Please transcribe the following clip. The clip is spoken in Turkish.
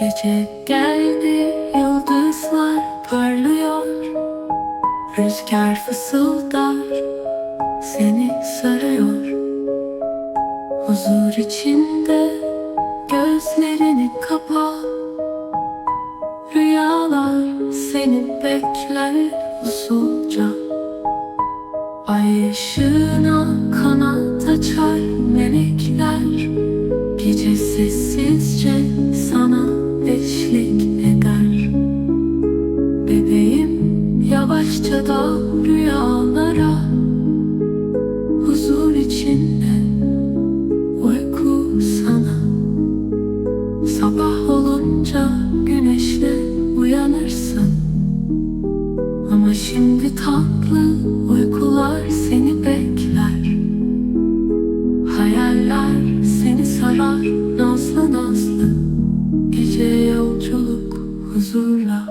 Gece geldi yıldızlar parlıyor. Rüzgar fısıldar seni sarıyor. Huzur içinde gözlerini kapa. Rüyalar seni bekler usulca. Ay ışığına kanat açar yavaşça da rüyalara. Huzur içinde uyku sana. Sabah olunca güneşle uyanırsın. Ama şimdi tatlı uykular seni bekler. Hayaller seni sarar nazlı nazlı. Gece yolculuk huzurla